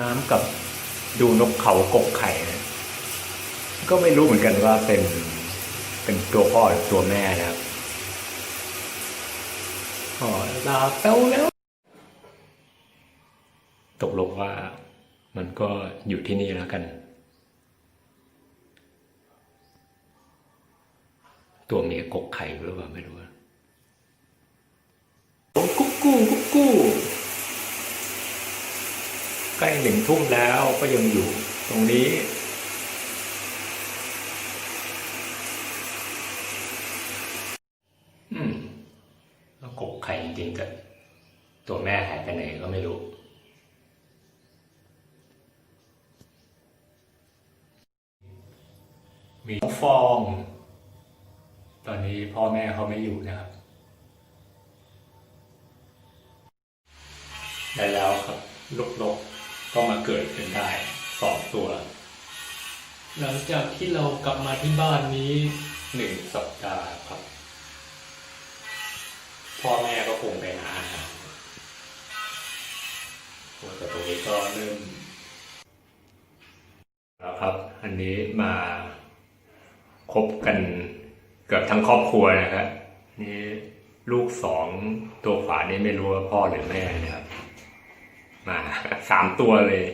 น้ำกับดูนกเขากกไข่นะก็ไม่รู้เหมือนกันว่าเป็นเป็นตัวพ่อหรือตัวแม่นะครับอ๋อลาเต้าแล้ว ตกลงว่ามันก็อยู่ที่นี่แล้วกัน ตัวเมียกกไข่หรือเปล่าไม่รู้กุ๊กกู้กุ๊กกู้ ใกล้หนึ่งทุ่มแล้วก็ยังอยู่ตรงนี้ อืมแล้วกกไข่จริงๆแต่ตัวแม่หายไปไหนก็ไม่รู้ มีน้องฟอง ตอนนี้พ่อแม่เขาไม่อยู่นะครับได้แล้วครับลูกน ก็มาเกิดเป็นได้สองตัว หลังจากที่เรากลับมาที่บ้านนี้หนึ่งสัปดาห์ครับ พ่อแม่ก็คงไปหาอาหารแต่ตรงนี้ก็เริ่มแล้วครับ อันนี้มาคบกันเกือบทั้งครอบครัวนะครับนี่ลูกสองตัวขวานี่ไม่รู้ว่าพ่อหรือแม่นะครับ มาสามตัวเลย